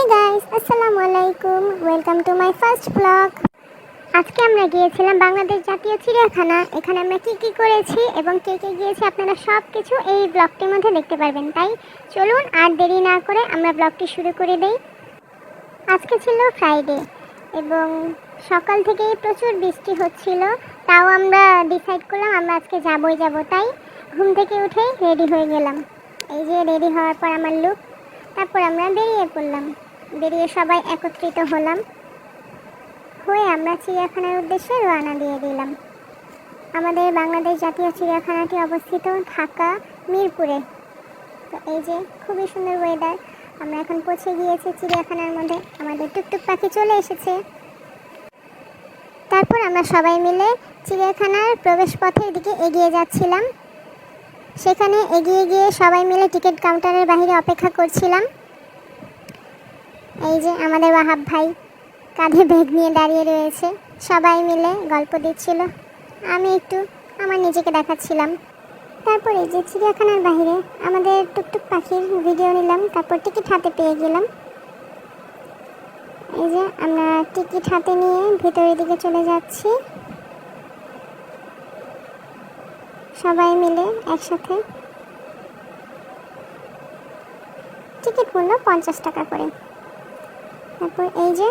হে guys, আসসালামু আলাইকুম। Welcome to my first vlog আজকে আমরা গিয়েছিলাম বাংলাদেশ জাতীয় চিড়িয়াখানা। এখানে আমরা কি কি করেছি এবং কে কে গিয়েছি আপনারা সব কিছু এই ব্লগটির মধ্যে দেখতে পারবেন। তাই চলুন আর দেরি না করে আমরা ব্লগটি শুরু করে দেই। আজকে ছিল ফ্রাইডে এবং সকাল থেকেই প্রচুর বৃষ্টি হচ্ছিল। তাও আমরা ডিসাইড করলাম আমরা আজকে যাবই যাব। তাই ঘুম থেকে উঠেই রেডি হয়ে গেলাম। এই যে রেডি হওয়ার পর আমার লুক তারপর আমরা বেরিয়ে পড়লাম। বেরিয়ে সবাই একত্রিত হলাম। হয়ে আমরা চিড়িয়াখানার উদ্দেশ্যে রওনা দিয়ে দিলাম। আমাদের বাংলাদেশ জাতীয় চিড়িয়াখানাটি অবস্থিত ঢাকা, মিরপুরে। তো এই যে খুবই সুন্দর ওয়েদার আমরা এখন পৌঁছে গিয়েছি চিড়িয়াখানার মধ্যে। আমাদের টুকটুক পাখি চলে এসেছে। তারপর আমরা সবাই মিলে চিড়িয়াখানার প্রবেশ পথের দিকে এগিয়ে যাচ্ছিলাম। সেখানে এগিয়ে গিয়ে সবাই মিলে টিকিট কাউন্টারের বাইরে অপেক্ষা করছিলাম। এই যে আমাদের ওয়াহাব ভাই, কাঁধে ব্যাগ নিয়ে দাঁড়িয়ে রয়েছে। সবাই মিলে গল্প দিচ্ছিল। আমি একটু আমার নিজেকে দেখাচ্ছিলাম। তারপর যে চিড়িয়াখানার বাইরে আমাদের টুকটুক পাখির ভিডিও নিলাম, তারপর টিকিট হাতে পেয়ে গেলাম। এই যে আমরা টিকিট হাতে নিয়ে ভিতরের দিকে চলে যাচ্ছি। সবাই মিলে একসাথে। টিকিট মূল্য পঞ্চাশ টাকা করে। তারপর এই যে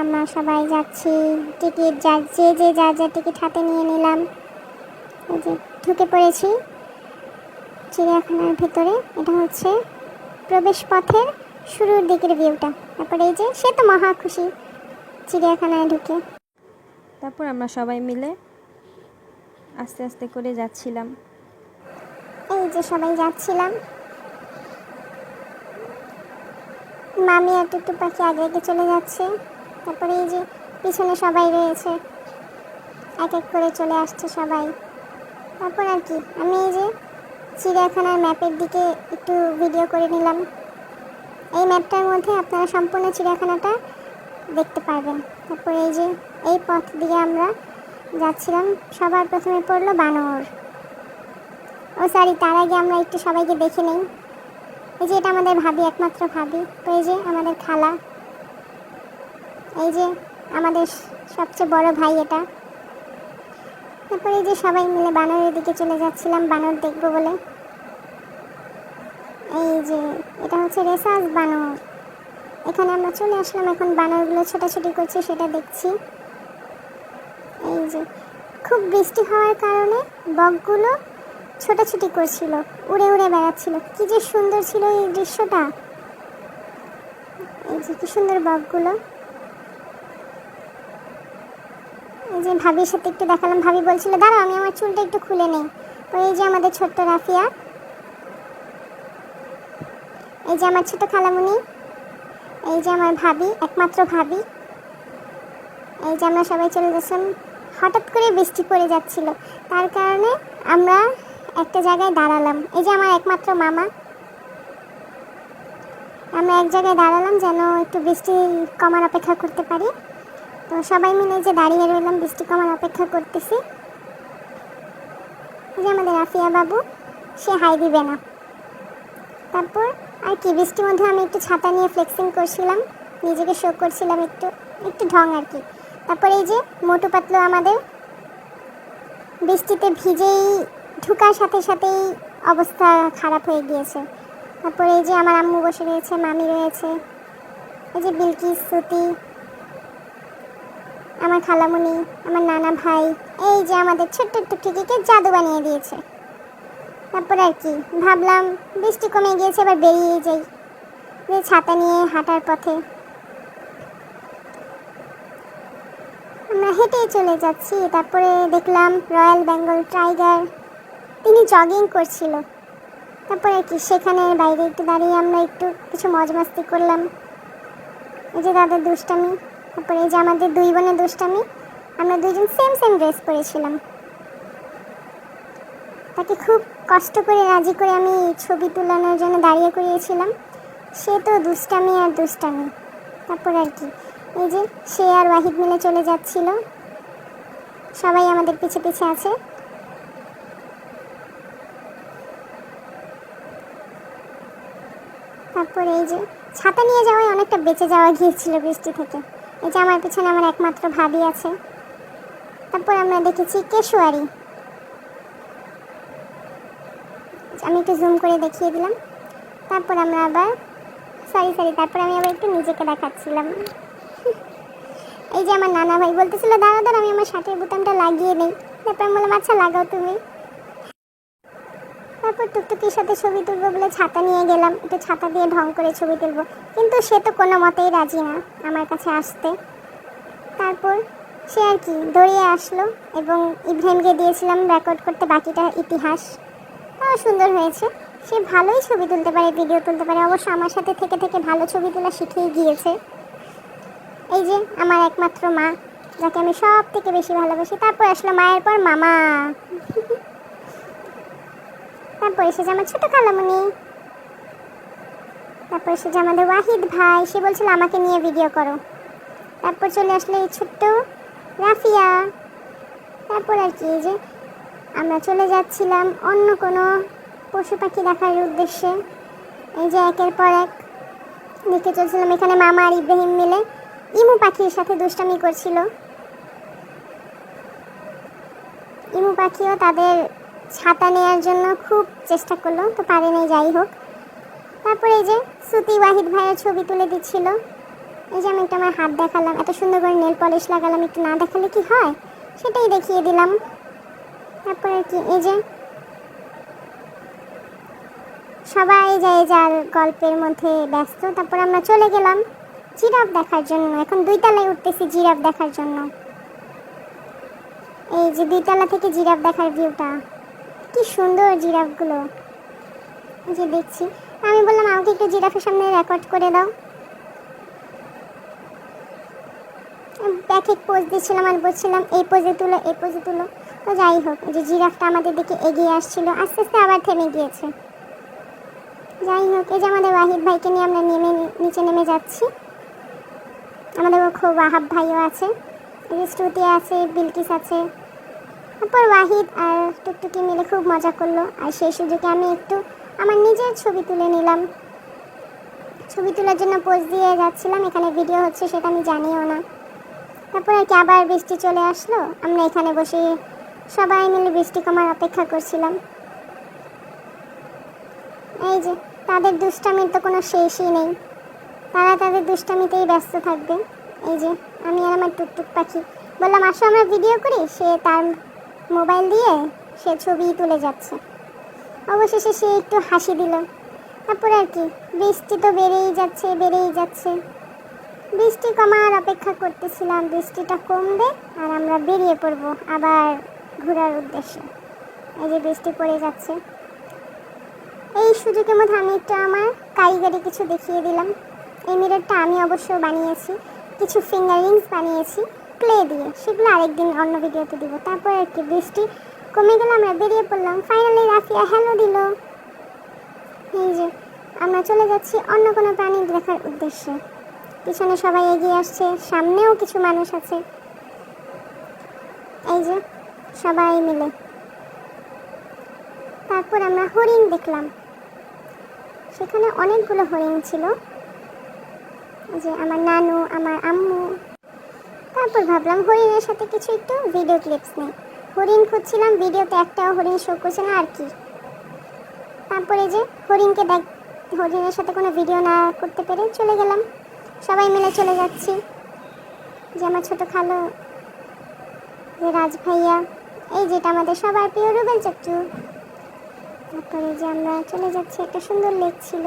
আমরা সবাই যাচ্ছি টিকিট যা যে যে যা যা টিকিট হাতে নিয়ে নিলাম। এই যে ঢুকে পড়েছি চিড়িয়াখানার ভিতরে। এটা হচ্ছে প্রবেশ পথের শুরুর দিকের ভিউটা তারপর এই যে সে তো মহা খুশি চিড়িয়াখানায় ঢুকে। তারপর আমরা সবাই মিলে আস্তে আস্তে করে যাচ্ছিলাম। এই যে সবাই যাচ্ছিলাম। মামি আর টুকটু পাখি আগে আগে চলে যাচ্ছে। তারপরে এই যে পিছনে সবাই রয়েছে। এক এক করে চলে আসছে সবাই। তারপর আর কি, আমি এই যে চিড়িয়াখানার ম্যাপের দিকে একটু ভিডিও করে নিলাম। এই ম্যাপটার মধ্যে আপনারা সম্পূর্ণ চিড়িয়াখানাটা দেখতে পারবেন। তারপরে এই যে এই পথ দিয়ে আমরা যাচ্ছিলাম। সবার প্রথমে পড়ল বানর। ও সরি তার আগে আমরা একটু সবাইকে দেখে নেই। এই যে এটা আমাদের ভাবি, একমাত্র ভাবি। তো এই যে আমাদের খালা। এই যে আমাদের সবচেয়ে বড় ভাই এটা। তারপরে এই যে সবাই মিলে বানরের দিকে চলে যাচ্ছিলাম, বানর দেখব বলে। এই যে এটা হচ্ছে রেসাস বানর। এখানে আমরা চলে আসলাম, এখন বানরগুলো ছোটাছুটি করছে, সেটা দেখছি। এই যে খুব বৃষ্টি হওয়ার কারণে বকগুলো ছোটাছুটি করছিল, উড়ে উড়ে বেড়াচ্ছিল। কি যে সুন্দর ছিল এই দৃশ্যটা। এই যে কি সুন্দর বকগুলো। এই যে ভাবির সাথে একটু দেখালাম, ভাবি বলছিল, দাঁড়াও, আমি আমার চুলটা একটু খুলে নেই। তো এই যে আমাদের ছোট্ট রাফিয়া। এই যে আমার ছোট খালামুনি। এই যে আমার ভাবি, একমাত্র ভাবি। এই যে আমরা সবাই চলে যাচ্ছিলাম হঠাৎ করে বৃষ্টি পড়ে যাচ্ছিল। তার কারণে আমরা একটা জায়গায় দাঁড়ালাম। এই যে আমার একমাত্র মামা। আমরা এক জায়গায় দাঁড়ালাম যেন একটু বৃষ্টি কমার অপেক্ষা করতে পারি। তো সবাই মিলে যে দাঁড়িয়ে রইলাম, বৃষ্টি কমার অপেক্ষা করতেছি। যে আমাদের আফিয়া বাবু, সে হাই দিবে না। তারপর আর কি, বৃষ্টির মধ্যে আমি একটু ছাতা নিয়ে ফ্লেক্সিং করছিলাম, নিজেকে শো করছিলাম একটু একটু ঢং আর কি। তারপর এই যে, মোটু পাতলু আমাদের। বৃষ্টিতে ভিজেই ঢুকার সাথে সাথেই অবস্থা খারাপ হয়ে গিয়েছে। তারপরে এই যে আমার আম্মু বসে রয়েছে, মামি রয়েছে, এই যে বিলকিস সুতি আমার খালামুনি, আমার নানা ভাই, এই যে আমাদের ছোট্ট টুকটিকে জাদু বানিয়ে দিয়েছে। তারপর আর কি, ভাবলাম বৃষ্টি কমে গিয়েছে, এবার বেরিয়ে যাই। যে ছাতা নিয়ে হাঁটার পথে। আমরা হেঁটেই চলে যাচ্ছি, তারপরে দেখলাম রয়্যাল বেঙ্গল টাইগার। তিনি জগিং করছিল। তারপরে আর কি, সেখানে বাইরে একটু দাঁড়িয়ে আমরা একটু কিছু মজ মাস্তি করলাম। এই যে তাদের দুষ্টামি, তারপরে এই যে আমাদের দুই বোনের দুষ্টামি, আমরা দুইজন সেম সেম ড্রেস পরেছিলাম। তাকে খুব কষ্ট করে, রাজি করে আমি ছবি তোলানোর জন্য দাঁড়িয়ে করিয়েছিলাম। সে তো দুষ্টামি আর দুষ্টামি। তারপর আর কি, এই যে সে আর ওয়াহিদ মিলে চলে যাচ্ছিল। সবাই আমাদের পিছে পিছে আছে। তারপর এই যে ছাতা নিয়ে যাওয়ায় অনেকটা বেঁচে যাওয়া গিয়েছিল বৃষ্টি থেকে। এই যে আমার পিছনে আমার একমাত্র ভাবি আছে। তারপর আমরা দেখেছি কেশুয়ারি। আমি একটু জুম করে দেখিয়ে দিলাম। তারপর আমরা আবার সরি সরি তারপর আমি আবার একটু নিজেকে দেখাচ্ছিলাম। এই যে আমার নানা ভাই বলতেছিল দাদা দাদা আমি আমার শার্টের বোতামটা লাগিয়ে নেই। তারপর আমি বললাম আচ্ছা লাগাও তুমি। তারপর টুকটুকির সাথে ছবি তুলবো বলে ছাতা নিয়ে গেলাম। একটু ছাতা দিয়ে ঢং করে ছবি তুলবো। কিন্তু সে তো কোনো মতেই রাজি না আমার কাছে আসতে। তারপর সে আর কি দৌড়িয়ে আসলো এবং ইব্রাহিমকে দিয়েছিলাম রেকর্ড করতে বাকিটা ইতিহাস। তাও সুন্দর হয়েছে। সে ভালোই ছবি তুলতে পারে ভিডিও তুলতে পারে। অবশ্য আমার সাথে থেকে থেকে ভালো ছবি তোলা শিখেই গিয়েছে। এই যে আমার একমাত্র মা, যাকে আমি সব থেকে বেশি ভালোবাসি। তারপর আসলো মায়ের পর মামা। তারপর এসেছে আমার ছোট খালামণি তারপর এসেছে আমাদের ওয়াহিদ ভাই, সে বলছিল আমাকে নিয়ে ভিডিও করো। তারপর চলে আসলো এই ছোট্ট রাফিয়া। তারপর আর কি যে আমরা চলে যাচ্ছিলাম অন্য কোনো পশু পাখি দেখার উদ্দেশ্যে। এই যে একের পর এক দেখে চলছিলাম এখানে মামা আর ইব্রাহিম মিলে। ইমু পাখির সাথে দুষ্টামি করছিল। ইমু পাখিও তাদের ছাতা নেওয়ার জন্য খুব চেষ্টা করল, তো পারেনি যাই হোক। তারপরে এই যে সুতি ওয়াহিদ ভাইয়ের ছবি তুলে দিচ্ছিল। এই যে আমি একটু আমার হাত দেখালাম, এত সুন্দর করে নেল পলিশ লাগালাম, একটু না দেখালে কি হয়? সেটাই দেখিয়ে দিলাম। তারপরে কি, এই যে সবাই যায় যার গল্পের মধ্যে ব্যস্ত, তারপর আমরা চলে গেলাম জিরাফ দেখার জন্য। এখন দুই তলায় উঠতেছি জিরাফ দেখার জন্য। এই যে দুই তলা থেকে জিরাফ দেখার ভিউটা কি সুন্দর জিরাফগুলো। যে দেখছি। আমি বললাম, আমাকে একটু জিরাফের সামনে রেকর্ড করে দাও। ব্যাক এক পোজ দিচ্ছিলাম আর বলছিলাম, এই পোজে তুলো, এই পোজে তুলো। তো যাই হোক যে জিরাফটা আমাদের দিকে এগিয়ে আসছিল, আস্তে আস্তে আবার থেমে গিয়েছে। যাই হোক, এই যে আমাদের ওয়াহিদ ভাইকে নিয়ে আমরা নেমে, নিচে নেমে যাচ্ছি। আমাদের খুব ওয়াহাব ভাইও আছে। এই যে শ্রুতি আছে, বিলকিস আছে। তারপর ওয়াহিদ আর টুকটুকি মিলে খুব মজা করল। আর সেই সুযোগে আমি একটু আমার নিজের ছবি তুলে নিলাম। ছবি তোলার জন্য পোজ দিয়ে যাচ্ছিলাম, এখানে ভিডিও হচ্ছে, সেটা আমি জানিও না। তারপর কি আবার বৃষ্টি চলে আসলো। আমরা এখানে বসে সবাই মিলে বৃষ্টি কমার অপেক্ষা করছিলাম। এই যে, তাদের দুষ্টামির তো কোনো শেষই নেই। তারা তাদের দুষ্টামিতেই ব্যস্ত থাকবে। এই যে, আমি আর আমার টুকটুক পাখি। বললাম, আসো, আমরা ভিডিও করি? সে তার মোবাইল দিয়ে সে ছবি তুলে যাচ্ছে। অবশেষে সে একটু হাসি দিল। তারপর আর কি, বৃষ্টি তো বেড়েই যাচ্ছে বেড়েই যাচ্ছে। বৃষ্টি কমার অপেক্ষা করতেছিলাম, বৃষ্টিটা কমবে আর আমরা বেরিয়ে পড়ব আবার ঘোরার উদ্দেশ্যে। এই যে বৃষ্টি পড়ে যাচ্ছে। এই সুযোগের মধ্যে আমি একটু আমার কারিগরি কিছু দেখিয়ে দিলাম। এই মিররটা আমি অবশ্য বানিয়েছি, কিছু ফিঙ্গার রিংস বানিয়েছি। ক্লে দিয়ে সেগুলো আরেকদিন অন্য ভিডিওতে দিব। তারপর আর কি বৃষ্টি কমে গেলে আমরা বেরিয়ে পড়লাম। ফাইনালি রাফিয়া হ্যালো দিল। এই যে, আমরা চলে যাচ্ছি অন্য কোনো প্রাণী দেখার উদ্দেশ্যে। পিছনে সবাই এগিয়ে আসছে, সামনেও কিছু মানুষ আছে। এই যে, সবাই মিলে। তারপর আমরা হরিণ দেখলাম। সেখানে অনেকগুলো হরিণ ছিল। যে, আমার নানু, আমার আম্মু তারপর ভাবলাম হরিণের সাথে কিছু একটু ভিডিও ক্লিপস নেই। হরিণ খুঁজছিলাম ভিডিওতে একটাও হরিণ শো করছে না, আর কি? তারপরে যে হরিণকে দেখ, হরিণের সাথে কোনো ভিডিও না করতে পেরে চলে গেলাম। সবাই মিলে চলে যাচ্ছি। যে আমার ছোট খালো, যে রাজ ভাইয়া, এই যেটা আমাদের সবার প্রিয় রুবেল চচ্চু তারপরে যে আমরা চলে যাচ্ছি, একটা সুন্দর লেক ছিল,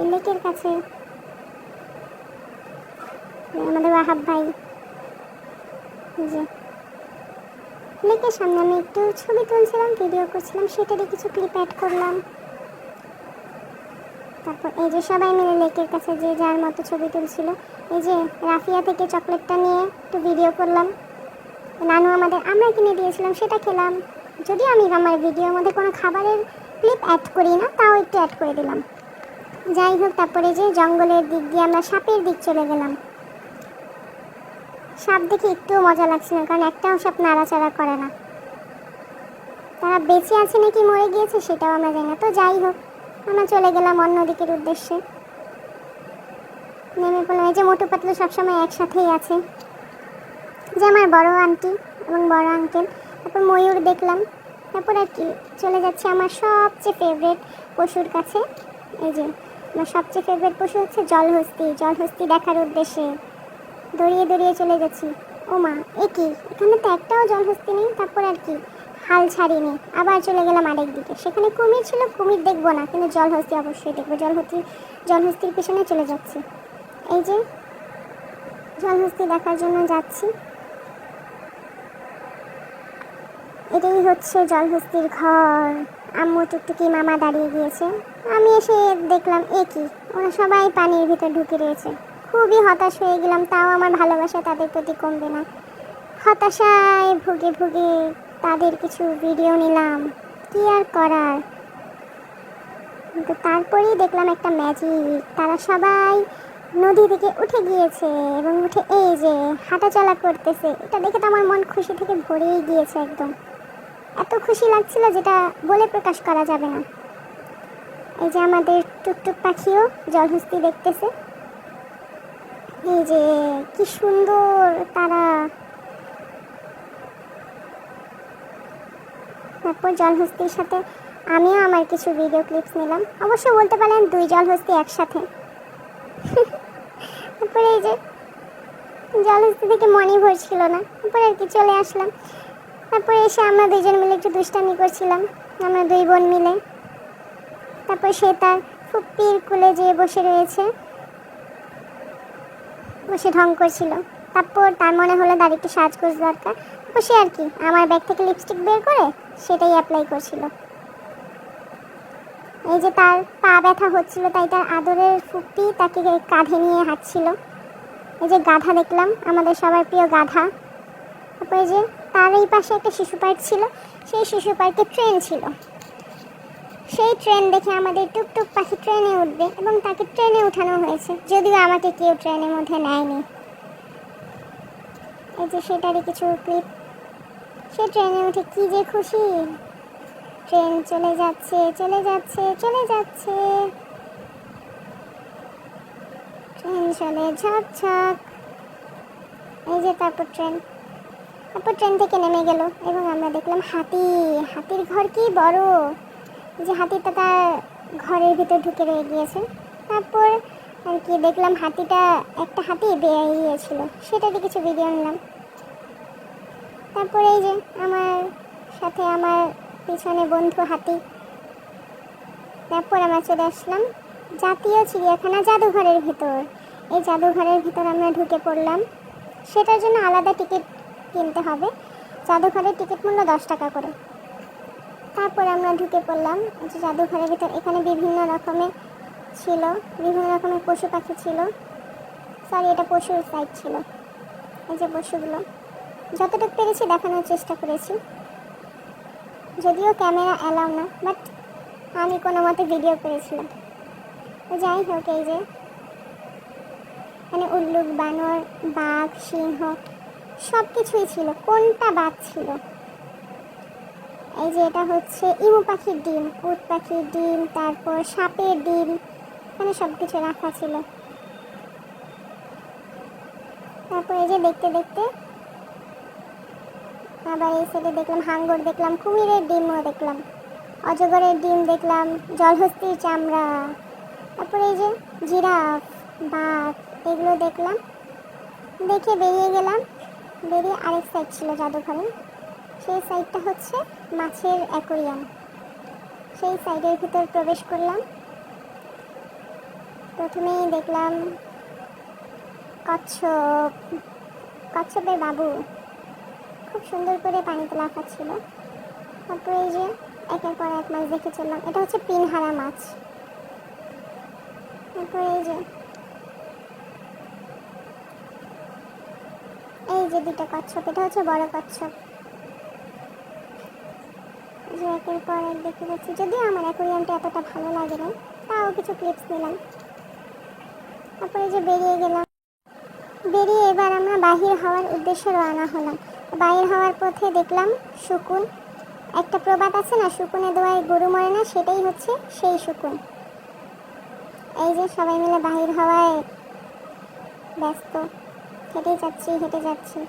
এই লেকের কাছে। আমাদের ওয়াহাব ভাই। যে লেকের সামনে আমি একটু ছবি তুলছিলাম ভিডিও করছিলাম সেটারই কিছু ক্লিপ অ্যাড করলাম। তারপর এই যে সবাই মিলে লেকের কাছে যে যার মতো ছবি তুলছিল, এই যে রাফিয়া থেকে চকলেটটা নিয়ে একটু ভিডিও করলাম। নানু আমাদের, আমরা কিনে দিয়েছিলাম, সেটা খেলাম। যদিও আমি আমার ভিডিওর মধ্যে কোনো খাবারের ক্লিপ অ্যাড করি না, তাও একটু অ্যাড করে দিলাম। যাই হোক, তারপরে যে জঙ্গলের দিক দিয়ে আমরা সাপের দিক চলে গেলাম। সাপ দেখে একটুও মজা লাগছে না, কারণ একটাও সাপ নাড়াচাড়া করে না। তারা বেঁচে আছে নাকি মরে গিয়েছে সেটাও আমরা জানি না। তো যাই হোক, আমরা চলে গেলাম অন্য দিকের উদ্দেশ্যে। নেমে পড়লাম। এই যে মোটু পাতলু সবসময় একসাথেই আছে। যে আমার বড় আন্টি এবং বড় আঙ্কেল। তারপর ময়ূর দেখলাম। তারপর আর কি, চলে যাচ্ছে আমার সবচেয়ে ফেভারিট পশুর কাছে। এই যে, আমার সবচেয়ে ফেভারিট পশু হচ্ছে জলহস্তি। জলহস্তি দেখার উদ্দেশ্যে। দড়িয়ে দড়িয়ে চলে গেছি। ও মা, এ কি? এখানে তো একটাও জল হস্তি নেই, তারপর আর কি? হাল ছাড়িনি, আবার চলে গেলাম আরেক দিকে। সেখানে কুমির ছিল, কুমির দেখব না, কিন্তু জলহস্তি অবশ্যই দেখব। জলহস্তি, জলহস্তির পিছনে চলে যাচ্ছি। এই যে, জলহস্তি দেখার জন্য যাচ্ছি। এটাই হচ্ছে জলহস্তির ঘর। আম্মু, টুকটুকি মামা দাঁড়িয়ে গিয়েছে। আমি এসে দেখলাম, এ কি? ওরা সবাই পানির ভিতর ঢুকে রয়েছে। খুবই হতাশ হয়ে গেলাম, তাও আমার ভালোবাসা তাদের প্রতি কমবে না। হতাশায় ভুগে ভুগে তাদের কিছু ভিডিও নিলাম, কি আর করার? কিন্তু তারপরেই দেখলাম একটা ম্যাজিক তারা সবাই নদী থেকে উঠে গিয়েছে এবং উঠে এই যে হাঁটাচলা করতেছে, এটা দেখে তো আমার মন খুশি থেকে ভরেই গিয়েছে একদম। এত খুশি লাগছিল যেটা বলে প্রকাশ করা যাবে না। এই যে আমাদের টুকটুক পাখিও জলহস্তি দেখতেছে। এই যে কি সুন্দর তারা। তারপর জল হস্তির সাথে আমিও আমার কিছু ভিডিও ক্লিপস নিলাম। অবশ্য বলতে পারেন দুই জল হস্তি একসাথে। তারপরে এই যে জলহস্তি থেকে মনে ভরছিল না, তারপরে আর কি চলে আসলাম। তারপরে এসে আমরা দুইজন মিলে একটু দুষ্টামি করছিলাম, আমরা দুই বোন মিলে। তারপর সে তার ফুপ্পির কুলে যেয়ে বসে রয়েছে। বসে ঢং করছিল। তারপর তার মনে হলো তার একটু সাজগোজ দরকার। তারপর সে আর কি, আমার ব্যাগ থেকে লিপস্টিক বের করে সেটাই অ্যাপ্লাই করছিল। এই যে তার পা ব্যথা হচ্ছিল, তাই তার আদরের ফুপ্পি তাকে কাঁধে নিয়ে হাঁটছিল। এই যে গাধা দেখলাম, আমাদের সবার প্রিয় গাধা। তারপরে যে তার এই পাশে একটা শিশু পার্ক ছিল, সেই শিশু পার্কে ট্রেন ছিল। সেই ট্রেন দেখে আমাদের টুকটুক পাখি ট্রেনে উঠবে এবং তাকে ট্রেনে উঠানো হয়েছে। যদিও আমাকে কেউ ট্রেনের মধ্যে নেয়নি। এই যে সেটারই কিছু ক্লিপ সে ট্রেনে উঠে কি যে খুশি। ট্রেন চলে যাচ্ছে চলে যাচ্ছে চলে যাচ্ছে। ট্রেন চলে ঝক ঝক। এই যে তারপর ট্রেন তারপর ট্রেন থেকে নেমে গেল এবং আমরা দেখলাম হাতি। হাতির ঘর কি বড়। যে হাতিটা তার ঘরের ভিতর ঢুকে রয়ে গিয়েছে। তারপর আর কি দেখলাম হাতিটা একটা হাতি বেরিয়েছিল সেটাতে কিছু ভিডিও নিলাম তারপরে এই যে আমার সাথে আমার পিছনে বন্ধু হাতি। তারপর আমরা চলে আসলাম জাতীয় চিড়িয়াখানা জাদুঘরের ভিতর। এই জাদুঘরের ভিতর আমরা ঢুকে পড়লাম। সেটার জন্য আলাদা টিকিট কিনতে হবে। জাদুঘরের টিকিট মূল্য দশ টাকা করে। তারপর আমরা ঢুকে পড়লাম যে জাদুঘরের ভিতর। এখানে বিভিন্ন রকমের ছিল, বিভিন্ন রকমের পশু পাখি ছিল। সরি এটা পশুর সাইড ছিল। এই যে পশুগুলো। যতটুকু পেরেছি দেখানোর চেষ্টা করেছি। যদিও ক্যামেরা অ্যালাউ না বাট আমি কোনো মতে ভিডিও করেছিলাম। যাই হোক, এই যে। মানে উল্লুক, বানর, বাঘ, সিংহ সব কিছুই ছিল। কোনটা বাঘ ছিল? এই যে এটা হচ্ছে ইমু পাখির ডিম, উট পাখির ডিম, তারপর সাপের ডিম, এখানে সব কিছু রাখা ছিল। তারপর এই যে দেখতে দেখতে আবার এই সাইডে দেখলাম হাঙ্গর, দেখলাম কুমিরের ডিমও দেখলাম, অজগরের ডিম দেখলাম, জলহস্তির চামড়া, তারপরে এই যে জিরাফ, বাঘ, এগুলো দেখলাম। দেখে বেরিয়ে গেলাম, বেরিয়ে আরেক সাইড ছিল জাদুঘরে। সেই সাইডটা হচ্ছে মাছের অ্যাকোরিয়াম। সেই সাইডের ভিতর প্রবেশ করলাম। প্রথমেই দেখলাম কচ্ছপ, কচ্ছপের বাবু। খুব সুন্দর করে পানিতে লাফাচ্ছিল। তারপরে এই যে একের পর এক মাছ দেখে চললাম। এটা হচ্ছে পিনহারা মাছ। তারপরে এই যে এই যে দুটো কচ্ছপ, এটা হচ্ছে বড় কচ্ছপ। এই যে একের পর এক দেখতে পাচ্ছি যদিও আমার অ্যাকোরিয়ামটা এতটা ভালো লাগে না, তাও কিছু ক্লিপস নিলাম। তারপরে যে বেরিয়ে গেলাম, বেরিয়ে এবার আমরা বাহির হওয়ার উদ্দেশ্যে রওনা হলাম। বাহির হওয়ার পথে দেখলাম শকুন, একটা প্রবাদ আছে না, শকুনে দোয়ায় গরু মরে না, সেটাই হচ্ছে সেই শকুন। এই যে সবাই মিলে বাহির হওয়ায় ব্যস্ত, হেঁটে যাচ্ছি হেঁটে যাচ্ছি।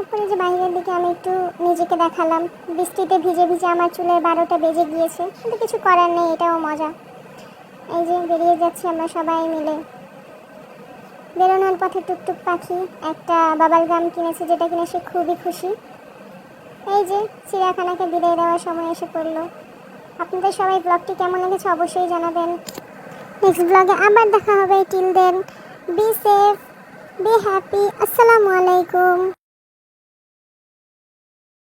তারপরে যে বাইরের দিকে আমি একটু নিজেকে দেখালাম, বৃষ্টিতে ভিজে ভিজে আমার চুলের বারোটা বেজে গিয়েছে, কিন্তু কিছু করার নেই, এটাও মজা। এই যে বেরিয়ে যাচ্ছি আমরা সবাই মিলে। বেরোনোর পথে টুকটুক পাখি, একটা বাবাল গাম কিনেছে যেটা কিনে সে খুবই খুশি। এই যে চিড়িয়াখানাকে বিদায় দেওয়ার সময় এসে পড়ল। আপনাদের সবাই ব্লগটি কেমন লেগেছে অবশ্যই জানাবেন। নেক্সট ব্লগে আবার দেখা হবে। Till then be safe be happy আসসালামু আলাইকুম।